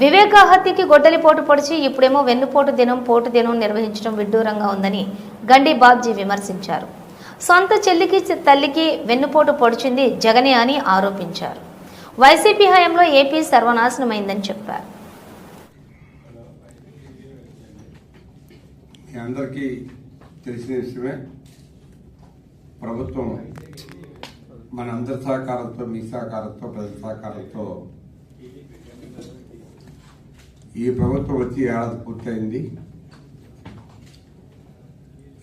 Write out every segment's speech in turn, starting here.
వివేక హత్యకి పొడిచి ఇప్పుడేమో వెన్నుపోటు దినం పోటు దినం నిర్వహించడం విడ్డూరంగా ఉందని గండి బాబ్జీ విమర్శించారు. సొంత చెల్లికి తల్లికి వెన్నుపోటు పొడిచింది జగనే అని ఆరోపించారు. వైసీపీ హయాంలో ఏపీ సర్వనాశనమైందని చెప్పారు. అందరికీ తెలిసిన విషయమే ప్రభుత్వం మన అందరి సహకారంతో మీ సహకారంతో ప్రజల సహకారంతో ఈ ప్రభుత్వం వచ్చి ఏడాది పూర్తయింది.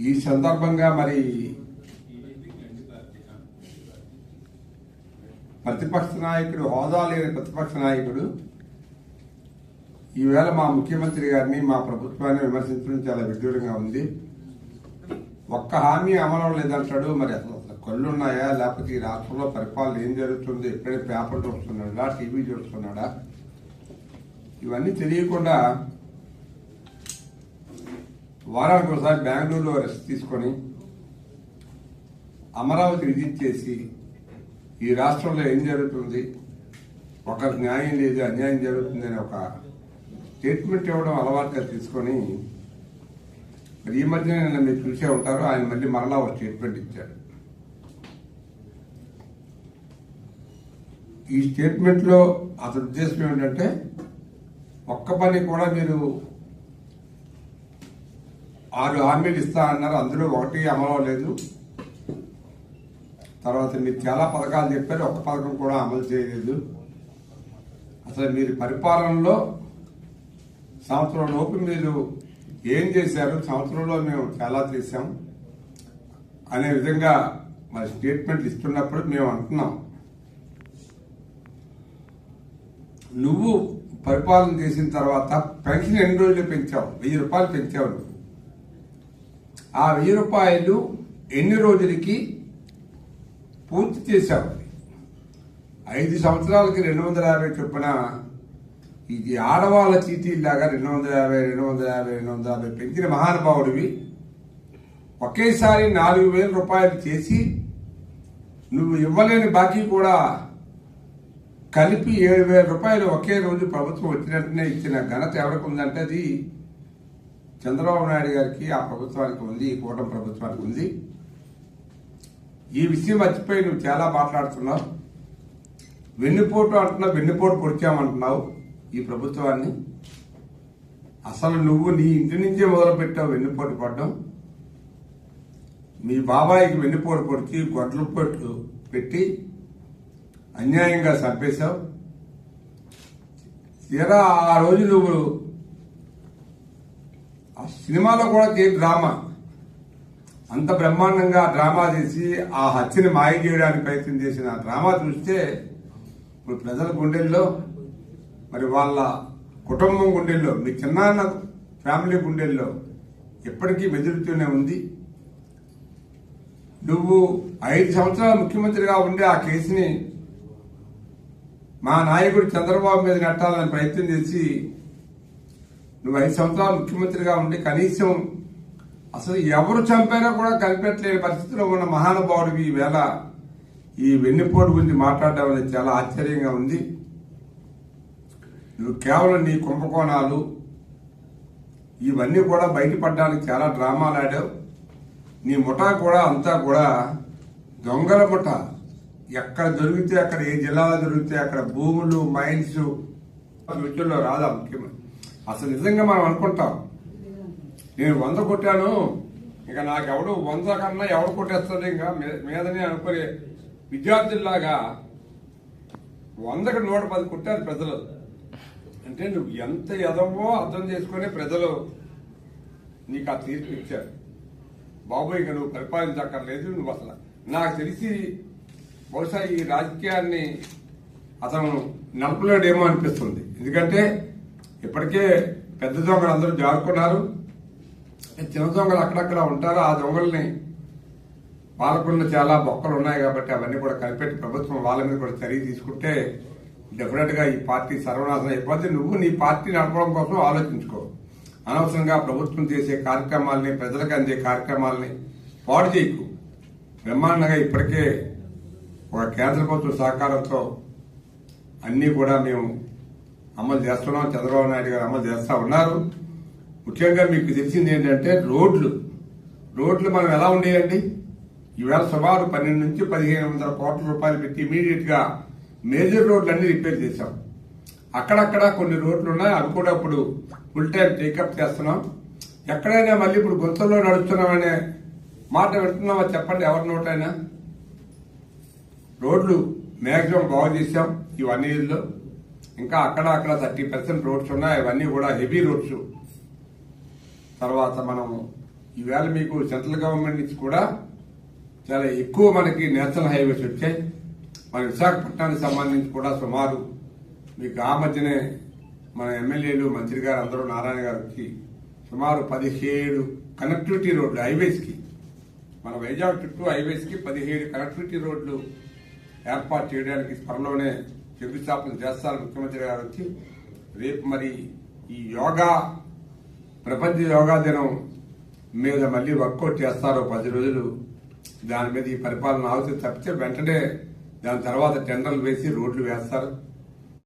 ఈ సందర్భంగా మరి ప్రతిపక్ష నాయకుడు హోదా లేని ప్రతిపక్ష నాయకుడు ఈవేళ మా ముఖ్యమంత్రి గారిని మా ప్రభుత్వాన్ని విమర్శించడం చాలా విడ్డూరంగా ఉంది. ఒక్క హామీ అమలు లేదంటాడు మరి అసలు కళ్ళు ఉన్నాయా? లేకపోతే ఈ రాష్ట్రంలో పరిపాలన ఏం జరుగుతుంది? ఎప్పుడైనా పేపర్ చూస్తున్నాడా టీవీ చూస్తున్నాడా? ఇవన్నీ తెలియకుండా వారానికి ఒకసారి బెంగళూరులో రెస్ట్ తీసుకొని అమరావతి విజిట్ చేసి ఈ రాష్ట్రంలో ఏం జరుగుతుంది? ఒకరికి న్యాయం లేదు అన్యాయం జరుగుతుంది అని ఒక స్టేట్మెంట్ ఇవ్వడం అలవాటుగా తీసుకొని మరి ఈ మధ్య నిన్న మీరు చూసే ఉంటారు ఆయన మళ్ళీ మరలా ఒక స్టేట్మెంట్ ఇచ్చాడు ఈ స్టేట్మెంట్లో అతని ఉద్దేశం ఏంటంటే ఒక్క పని కూడా మీరు ఆరు హామీలు ఇస్తా అన్నారు. అందులో ఒకటి అమలు లేదు తర్వాత మీరు చాలా పథకాలు చెప్పారు. ఒక్క పథకం కూడా అమలు చేయలేదు. అసలు మీరు పరిపాలనలో సంవత్సరం లోపు మీరు ఏం చేశారు? సంవత్సరంలో మేము చాలా చేశాం. అనే విధంగా మరి స్టేట్మెంట్లు ఇస్తున్నప్పుడు మేము అంటున్నాం. నువ్వు పరిపాలన చేసిన తర్వాత పెన్షన్ ఎన్ని రోజులు పెంచావు? వెయ్యి రూపాయలు పెంచావు నువ్వు. ఆ వెయ్యి రూపాయలు ఎన్ని రోజులకి పూర్తి చేశావు? ఐదు సంవత్సరాలకి రెండు వందల యాభై చొప్పున ఇది ఆడవాళ్ళ చీటీలాగా రెండు వందల యాభై రెండు వందల యాభై రెండు వందల యాభై పెంచిన మహానుభావుడివి ఒకేసారి నాలుగు వేల రూపాయలు చేసి నువ్వు ఇవ్వలేని బాకీ కూడా కలిపి ఏడు వేల రూపాయలు ఒకే రోజు ప్రభుత్వం వచ్చినట్టునే ఇచ్చిన ఘనత ఎవరికి ఉందంటే అది చంద్రబాబు నాయుడు గారికి ఆ ప్రభుత్వానికి ఉంది ఈ కూటమి ప్రభుత్వానికి ఉంది. ఈ విషయం మర్చిపోయి నువ్వు చాలా మాట్లాడుతున్నావు. వెన్నుపోటు అంటున్నావు వెన్నుపోటు పొడిచామంటున్నావు ఈ ప్రభుత్వాన్ని. అసలు నువ్వు నీ ఇంటి నుంచే మొదలుపెట్టావు వెన్నుపోటు పడ్డం. మీ బాబాయికి వెన్నుపోటు పొడిచి గొడ్లు పెట్టి అన్యాయంగా చంపేశావు. తీరా ఆ రోజు నువ్వు ఆ సినిమాలో కూడా ఏ డ్రామా. అంత బ్రహ్మాండంగా డ్రామా చేసి ఆ హత్యని మాయ చేయడానికి ప్రయత్నం చేసిన ఆ డ్రామా చూస్తే ఇప్పుడు ప్రజల గుండెల్లో మరి వాళ్ళ కుటుంబం గుండెల్లో మీ చిన్నాన్న ఫ్యామిలీ గుండెల్లో ఎప్పటికీ మెదులుతూనే ఉంది. నువ్వు ఐదు సంవత్సరాలు ముఖ్యమంత్రిగా ఉండే ఆ కేసుని మా నాయకుడు చంద్రబాబు మీద కట్టాలని ప్రయత్నం చేసి నువ్వు ఐదు సంవత్సరాలు ముఖ్యమంత్రిగా ఉండి కనీసం అసలు ఎవరు చంపారో కూడా కనిపెట్టలేని పరిస్థితిలో ఉన్న మహానుభావుడివి ఈవేళ ఈ వెన్నుపోటు గురించి మాట్లాడడం అనేది చాలా ఆశ్చర్యంగా ఉంది. నువ్వు కేవలం నీ కుంభకోణాలు ఇవన్నీ కూడా బయటపడడానికి చాలా డ్రామాలు ఆడావు. నీ ముఠా కూడా అంతా కూడా దొంగల ముఠా. ఎక్కడ దొరికితే అక్కడ ఏ జిల్లాలో దొరికితే అక్కడ భూములు మైన్స్ ఫ్యూచర్లో రాదా ముఖ్యమంత్రి? అసలు నిజంగా మనం అనుకుంటాం. నేను వంద కొట్టాను. ఇక నాకెవడు వంద కన్నా ఎవడు కొట్టేస్తాడు ఇంకా మీ- మీదనే అనుకునే విద్యార్థుల్లాగా వందకు నూట పది కొట్టారు ప్రజలు. అంటే నువ్వు ఎంత ఎదవో అర్థం చేసుకునే ప్రజలు నీకు ఆ తీర్పు ఇచ్చారు. బాబు ఇక నువ్వు పరిపాలించక్కర్లేదు నువ్వు అసలు నాకు తెలిసి బహుశా ఈ రాజకీయాన్ని అతను నడపలేడేమో అనిపిస్తుంది. ఎందుకంటే ఇప్పటికే పెద్ద దొంగలు అందరూ జారుకున్నారు. చిన్న దొంగలు అక్కడక్కడ ఉంటారు. ఆ దొంగల్ని పాలకుల్లో చాలా బొక్కలు ఉన్నాయి కాబట్టి అవన్నీ కూడా కనిపెట్టి ప్రభుత్వం వాళ్ళ మీద కూడా చర్య తీసుకుంటే డెఫినెట్గా ఈ పార్టీ సర్వనాశనం అయిపోతే నువ్వు నీ పార్టీ నడపడం కోసం ఆలోచించుకో. అనవసరంగా ప్రభుత్వం చేసే కార్యక్రమాలని ప్రజలకు అందే కార్యక్రమాలని పాడు చేయకు. బ్రహ్మాండంగా ఇప్పటికే ఒక కేంద్ర ప్రభుత్వ సహకారంతో అన్నీ కూడా మేము అమలు చేస్తున్నాం. చంద్రబాబు నాయుడు గారు అమలు చేస్తా ఉన్నారు. ముఖ్యంగా మీకు తెలిసింది ఏంటంటే రోడ్లు. రోడ్లు మనం ఎలా ఉండేయండి? ఈవేళ సుమారు పన్నెండు నుంచి పదిహేను వందల కోట్ల రూపాయలు పెట్టి ఇమీడియట్గా మేజర్ రోడ్లన్నీ రిపేర్ చేశాం. అక్కడక్కడ కొన్ని రోడ్లు ఉన్నాయి. అవి కూడా ఇప్పుడు ఫుల్ టైం టేకప్ చేస్తున్నాం. ఎక్కడైనా మళ్ళీ ఇప్పుడు గుంతల్లో నడుస్తున్నామనే మాట వింటున్నామా చెప్పండి? ఎవరి నోటైనా? రోడ్లు మ్యాక్సిమం బాగు చేశాం ఈ వన్ ఇయర్లో ఇంకా అక్కడ అక్కడ థర్టీ పర్సెంట్ రోడ్స్ ఉన్నాయి. అవన్నీ కూడా హెవీ రోడ్స్. తర్వాత మనం ఈవేళ మీకు సెంట్రల్ గవర్నమెంట్ నుంచి కూడా చాలా ఎక్కువ మనకి నేషనల్ హైవేస్ వచ్చాయి. మన విశాఖపట్నానికి సంబంధించి కూడా సుమారు మీకు ఆ మధ్యనే మన ఎమ్మెల్యేలు మంత్రి గారు అందరూ నారాయణ గారు వచ్చి సుమారు పదిహేడు కనెక్టివిటీ రోడ్లు హైవేస్కి మన వైజాగ్ చుట్టూ హైవేస్కి పదిహేడు కనెక్టివిటీ రోడ్లు ఏర్పాటు చేయడానికి త్వరలోనే శంకుస్థాపన చేస్తారు ముఖ్యమంత్రి గారు వచ్చి. రేపు మరి ఈ యోగా ప్రపంచ యోగా దినం మీద మళ్ళీ వర్కౌట్ చేస్తారు పది రోజులు. దాని మీద ఈ పరిపాలన ఆలోచన తప్పితే వెంటనే దాని తర్వాత టెండర్లు వేసి రోడ్లు వేస్తారు.